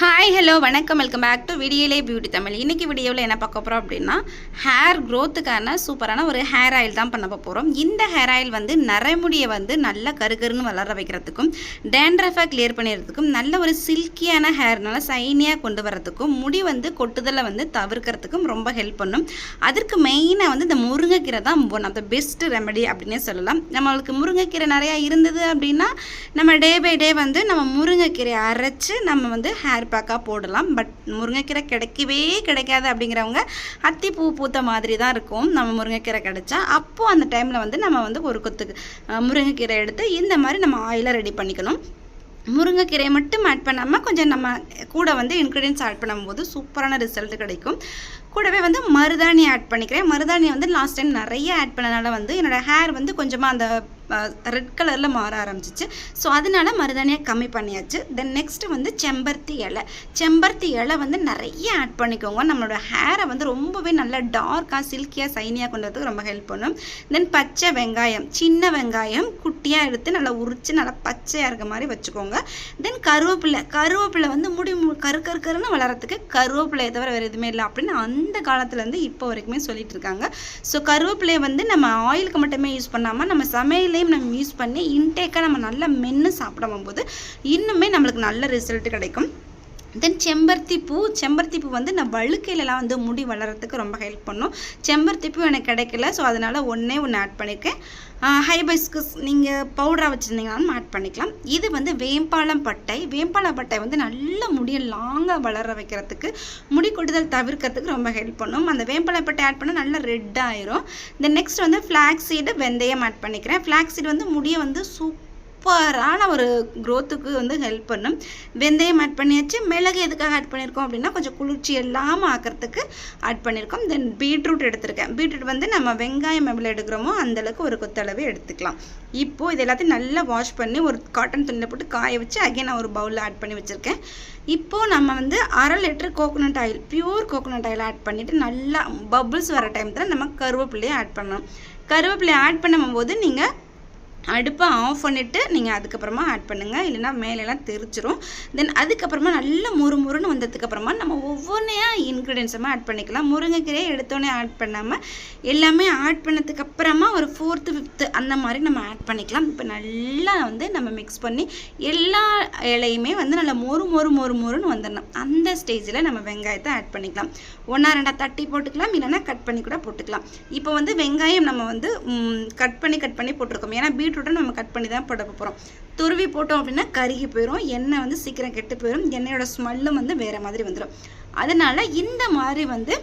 Hi hello வணக்கம். Welcome back to Vidiyale beauty Tamil இன்றைக்கி வீடியோவில் என்ன பார்க்க போகிறோம் அப்படின்னா ஹேர் க்ரோத்துக்கான சூப்பரான ஒரு ஹேர் ஆயில் தான் பண்ண போகிறோம் இந்த ஹேர் ஆயில் வந்து நரைமுடியை வந்து நல்லா கருகருன்னு வளர வைக்கிறதுக்கும் டேண்ட்ரஃபை கிளியர் பண்ணிடுறதுக்கும் நல்ல ஒரு சில்கியான ஹேர் நல்லா சைனியாக கொண்டு வரதுக்கும் முடி வந்து கொட்டுதலை வந்து தவிர்க்கிறதுக்கும் ரொம்ப ஹெல்ப் பண்ணும். அதற்கு மெயினாக வந்து இந்த முருங்கைக்கீரை தான் one of the best remedy அப்படின்னே சொல்லலாம். நம்மளுக்கு முருங்கைக்கீரை நிறையா இருந்தது அப்படின்னா நம்ம டே பை டே வந்து நம்ம முருங்கைக்கீரையை அரைச்சி நம்ம வந்து ஹேர் பேக்காக போடலாம். பட் முருங்கைக்கீரை கிடைக்கவே கிடைக்காது அப்படிங்கிறவங்க அத்தி பூ பூத்த மாதிரி தான் இருக்கும். நம்ம முருங்கைக்கீரை கிடைச்சா அப்போது அந்த டைமில் வந்து நம்ம வந்து ஒரு கொத்துக்கு முருங்கைக்கீரை எடுத்து இந்த மாதிரி நம்ம ஆயிலை ரெடி பண்ணிக்கணும். முருங்கைக்கீரையை மட்டும் ஆட் பண்ணாமல் கொஞ்சம் நம்ம கூட வந்து இன்க்ரீடியன்ஸ் ஆட் பண்ணும்போது சூப்பரான ரிசல்ட் கிடைக்கும். கூடவே வந்து மருதாணி ஆட் பண்ணிக்கிறேன். மருதாணி வந்து லாஸ்ட் டைம் நிறைய ஆட் பண்ணனால வந்து என்னோடய ஹேர் வந்து கொஞ்சமாக அந்த ரெட் கலரில் மாற ஆரம்பிச்சிச்சு. ஸோ அதனால மருதாணியை கம்மி பண்ணியாச்சு. தென் நெக்ஸ்ட் வந்து செம்பருத்தி இலை. செம்பருத்தி இலை வந்து நிறைய ஆட் பண்ணிக்கோங்க. நம்மளோட ஹேரை வந்து ரொம்பவே நல்லா டார்க்காக சில்கியாக சைனியாக கொண்டு வரதுக்கு ரொம்ப ஹெல்ப் பண்ணும். தென் பச்சை வெங்காயம். சின்ன வெங்காயம் குட்டியாக எடுத்து நல்லா உரித்து நல்லா பச்சையாக இருக்க மாதிரி வச்சுக்கோங்க. தென் கருவேப்பிலை. கருவேப்பிலை வந்து முடி மு- கரு கரு கருன்னு வளரத்துக்கு கருவேப்பிலையை தவிர வேறு எதுவுமே இல்லை அப்படின்னு அந்த காலத்துலேருந்து இப்போ வரைக்குமே சொல்லிட்டு இருக்காங்க ஸோ கருவேப்பிலையை வந்து நம்ம ஆயிலுக்கு மட்டுமே யூஸ் பண்ணாமல் நம்ம சமையலையும் நம்ம யூஸ் பண்ணி இன்டேக்காக நம்ம நல்லா மென்று சாப்பிடும் போது இன்னுமே நம்மளுக்கு நல்ல ரிசல்ட் கிடைக்கும். தென் செம்பருத்தி பூ செம்பருத்தி பூ வந்து நான் வழுக்கையிலலாம் வந்து முடி வளர்கிறதுக்கு ரொம்ப ஹெல்ப் பண்ணும். செம்பருத்தி பூ எனக்கு கிடைக்கல ஸோ அதனால் ஒன்றே ஒன்று ஆட் பண்ணியிருக்கேன் ஹைபஸ்கஸ் நீங்கள் பவுடராக வச்சுருந்தீங்கனாலும் ஆட் பண்ணிக்கலாம். இது வந்து வேம்பாலம் பட்டை. வேம்பாலம் பட்டை வந்து நல்ல முடியை லாங்காக வளர வைக்கிறதுக்கு முடி கொட்டுதல் தவிர்க்கிறதுக்கு ரொம்ப ஹெல்ப் பண்ணும். அந்த வேம்பாலம் பட்டை ஆட் பண்ணால் நல்லா ரெட் ஆயிரும். தென் நெக்ஸ்ட் வந்து ஃப்ளாக் சீடு வெந்தயம் ஆட் பண்ணிக்கிறேன். ஃப்ளாக் சீடு வந்து முடியை வந்து சூப் சூப்பரான ஒரு க்ரோத்துக்கு வந்து ஹெல்ப் பண்ணும். வெந்தயம் ஆட் பண்ணியாச்சு. மிளகு எதுக்காக ஆட் பண்ணியிருக்கோம் அப்படின்னா கொஞ்சம் குளிர்ச்சி இல்லாமல் ஆக்கிறதுக்கு ஆட் பண்ணியிருக்கோம். தென் பீட்ரூட் எடுத்திருக்கேன். பீட்ரூட் வந்து நம்ம வெங்காயம் எவ்வளோ எடுக்கிறோமோ அந்தளவுக்கு ஒரு கொத்தளவு எடுத்துக்கலாம். இப்போது இது எல்லாத்தையும் நல்லா வாஷ் பண்ணி ஒரு காட்டன் துணியில் போட்டு காய வச்சு அகைன் நான் ஒரு பவுலில் ஆட் பண்ணி வச்சுருக்கேன். இப்போது நம்ம வந்து அரை litre coconut oil pure coconut oil add பண்ணிவிட்டு நல்லா பபுள்ஸ் வர டைம் தான் நம்ம கருவேப்பிலையை ஆட் பண்ணணும். கருவேப்பிலையை ஆட் பண்ணும்போது நீங்கள் அடுப்பை ஆஃப் பண்ணிவிட்டு நீங்கள் அதுக்கப்புறமா ஆட் பண்ணுங்கள் இல்லைன்னா மேலெல்லாம் தெரிச்சிரும். தென் அதுக்கப்புறமா நல்லா முறு முறுன்னு வந்ததுக்கப்புறமா நம்ம ஒவ்வொன்றையாக இன்க்ரீடியன்ஸுமே ஆட் பண்ணிக்கலாம். முருங்கைக்கீரையை எடுத்தோடனே ஆட் பண்ணாமல் எல்லாமே ஆட் பண்ணதுக்கப்புறமா ஒரு ஃபோர்த்து ஃபிஃப்த்து அந்த மாதிரி நம்ம ஆட் பண்ணிக்கலாம். இப்போ நல்லா வந்து நம்ம மிக்ஸ் பண்ணி எல்லா இலையுமே வந்து நல்லா மொறு மொறு மொறு மொறுன்னு வந்துடணும். அந்த ஸ்டேஜில் நம்ம வெங்காயத்தை ஆட் பண்ணிக்கலாம். ஒன்றா ரெண்டா தட்டி போட்டுக்கலாம். இல்லைன்னா கட் பண்ணி கூட போட்டுக்கலாம். இப்போ வந்து வெங்காயம் நம்ம வந்து கட் பண்ணி கட் பண்ணி போட்டிருக்கோம். ஏன்னா பீட்ரூட்டை நம்ம கட் பண்ணி தான் போட போகிறோம் துருவி போட்டோம் அப்படின்னா கருகி போயிடும் எண்ணெய் வந்து சீக்கிரம் கெட்டு போயிடும் எண்ணெயோட ஸ்மெல்லும் வந்து வேறு மாதிரி வந்துடும் அதனால் இந்த மாதிரி வந்து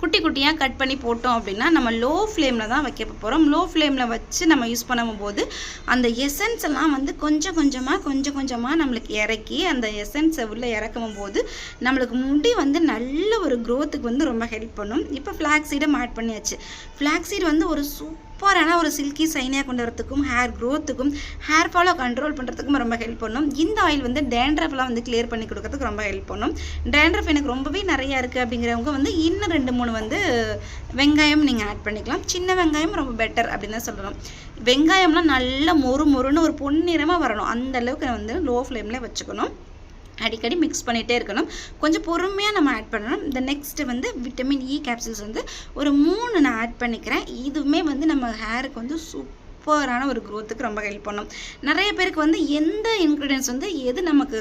குட்டி குட்டியாக கட் பண்ணி போட்டோம் அப்படின்னா நம்ம லோ ஃப்ளேமில் தான் வைக்க போகிறோம் லோ ஃப்ளேமில் வச்சு நம்ம யூஸ் பண்ணும்போது அந்த எசன்ஸ் எல்லாம் வந்து கொஞ்சம் கொஞ்சமாக கொஞ்சம் கொஞ்சமாக நம்மளுக்கு இறக்கி அந்த எசன்ஸை உள்ளே இறக்கும் போது நம்மளுக்கு முடி வந்து நல்ல ஒரு க்ரோத்துக்கு வந்து ரொம்ப ஹெல்ப் பண்ணும். இப்போ ஃப்ளாக் சீடும் ஆட் பண்ணியாச்சு. ஃப்ளாக் சீடு வந்து ஒரு சூப்பரான ஒரு சில்கி சைனியாக கொண்டு வரத்துக்கும் ஹேர் க்ரோத்துக்கும் ஹேர் ஃபாலோ கண்ட்ரோல் பண்ணுறதுக்கும் ரொம்ப ஹெல்ப் பண்ணும். இந்த ஆயில் வந்து டேண்ட்ரஃப்லாம் வந்து கிளியர் பண்ணி கொடுக்கறதுக்கு ரொம்ப ஹெல்ப் பண்ணும். டேண்ட்ரஃப் எனக்கு ரொம்பவே நிறையா இருக்குது அப்படிங்கிறவங்க வந்து இன்னும் ரெண்டு மூணு வந்து வெங்காயம் நீங்கள் ஆட் பண்ணிக்கலாம். சின்ன வெங்காயம் ரொம்ப பெட்டர் அப்படின்னு தான் சொல்லணும். வெங்காயம்லாம் நல்லா மொறு மொறுன்னு ஒரு பொன்னிறமாக வரணும். அந்த அளவுக்கு வந்து லோ ஃப்ளேமில் வச்சுக்கணும். அடிக்கடி மிக்ஸ் பண்ணிகிட்டே இருக்கணும். கொஞ்சம் பொறுமையாக நம்ம ஆட் பண்ணணும். இந்த நெக்ஸ்ட்டு வந்து விட்டமின் இ கேப்சூல்ஸ் வந்து ஒரு மூணு ஆட் பண்ணிக்கிறேன். இதுவுமே வந்து நம்ம ஹேருக்கு வந்து சூப்பரான ஒரு க்ரோத்துக்கு ரொம்ப ஹெல்ப் பண்ணும். நிறைய பேருக்கு வந்து எந்த இன்க்ரீடியன்ஸ் வந்து எது நமக்கு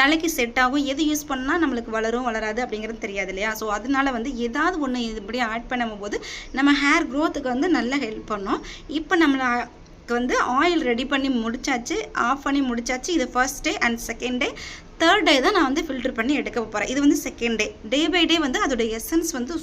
தலைக்கு செட் ஆகும் எது யூஸ் பண்ணால் நம்மளுக்கு வளரும் வளராது அப்படிங்கிறது தெரியாது இல்லையா? ஸோ அதனால வந்து ஏதாவது ஒன்று இப்படி ஆட் பண்ணும்போது நம்ம ஹேர் க்ரோத்துக்கு வந்து நல்லா ஹெல்ப் பண்ணும். இப்போ நம்மளை வந்து ஆயில் ரெடி பண்ணி முடிச்சாச்சு ஆஃப் பண்ணி முடிச்சாச்சு. இது first day and second day third day தான் நான் வந்து ஃபில்டர் பண்ணி எடுக்க போகிறேன் இது வந்து second day day by day வந்து அதோட எசன்ஸ் வந்து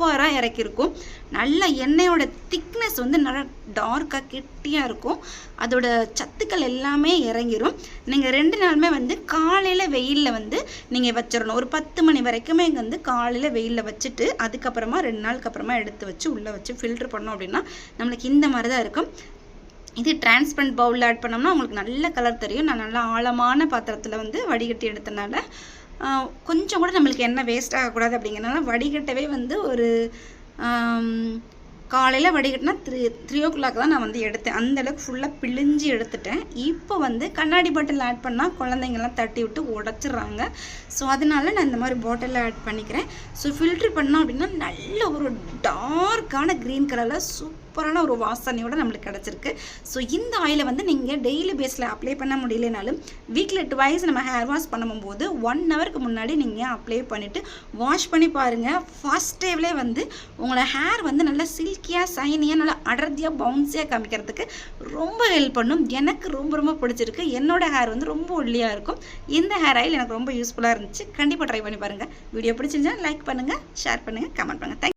சூப்பராக இறக்கியிருக்கும். நல்ல எண்ணெயோட திக்னஸ் வந்து நல்லா டார்க்காக கெட்டியாக இருக்கும். அதோட சத்துக்கள் எல்லாமே இறங்கிரும். நீங்கள் ரெண்டு நாளுமே வந்து காலையில் வெயிலில் வந்து நீங்கள் வச்சிடணும் ஒரு பத்து மணி வரைக்குமே இங்கே வந்து காலையில் வெயிலில் வச்சுட்டு அதுக்கப்புறமா ரெண்டு நாளுக்கு அப்புறமா எடுத்து வச்சு உள்ளே வச்சு ஃபில்ட்ரு பண்ணோம் அப்படின்னா நம்மளுக்கு இந்த மாதிரி தான் இருக்கும். இது டிரான்ஸ்பரண்ட் பவுலில் ஆட் பண்ணோம்னா உங்களுக்கு நல்ல கலர் தெரியும். நான் நல்லா ஆழமான பாத்திரத்தில் வந்து வடிகட்டி எடுத்தனால கொஞ்சம் கூட நம்மளுக்கு எண்ணெய் வேஸ்ட் ஆகக்கூடாது அப்படிங்கிறனால வடிகட்டவே வந்து ஒரு காலையில் வடிகட்டினா த்ரீ த்ரீ ஓ கிளாக் தான் நான் வந்து எடுத்தேன். அந்த அளவுக்கு ஃபுல்லாக பிழிஞ்சு எடுத்துட்டேன். இப்போ வந்து கண்ணாடி பாட்டில் ஆட் பண்ணால் குழந்தைங்கள்லாம் தட்டி விட்டு உடச்சிடுறாங்க. ஸோ அதனால நான் இந்த மாதிரி பாட்டிலில் ஆட் பண்ணிக்கிறேன். ஸோ ஃபில்ட்ரு பண்ணோம் அப்படின்னா நல்ல ஒரு டார்க்கான க்ரீன் கலரில் சூப்பரான ஒரு வாசனையோட நம்மளுக்கு கிடச்சிருக்கு. ஸோ இந்த ஆயிலை வந்து நீங்கள் டெய்லி பேஸில் அப்ளை பண்ண முடியலனாலும் வீக்கில் டுவைஸ் நம்ம ஹேர் வாஷ் பண்ணும்போது ஒன் ஹவருக்கு முன்னாடி நீங்கள் அப்ளை பண்ணிவிட்டு வாஷ் பண்ணி பாருங்கள் ஃபர்ஸ்ட் டேவிலே வந்து உங்களோட ஹேர் வந்து நல்லா சில்கியாக சைனியாக நல்லா அடர்த்தியாக பவுன்ஸியாக காமிக்கிறதுக்கு ரொம்ப ஹெல்ப் பண்ணும். எனக்கு ரொம்ப ரொம்ப பிடிச்சிருக்கு. என்னோடய ஹேர் வந்து ரொம்ப ஒல்லியாக இருக்கும். இந்த ஹேர் ஆயில் எனக்கு ரொம்ப யூஸ்ஃபுல்லாக இருந்துச்சு. கண்டிப்பாக ட்ரை பண்ணி பாருங்கள் வீடியோ பிடிச்சிருந்தா லைக் பண்ணுங்கள் ஷேர் பண்ணுங்கள் கமெண்ட் பண்ணுங்கள் தேங்க்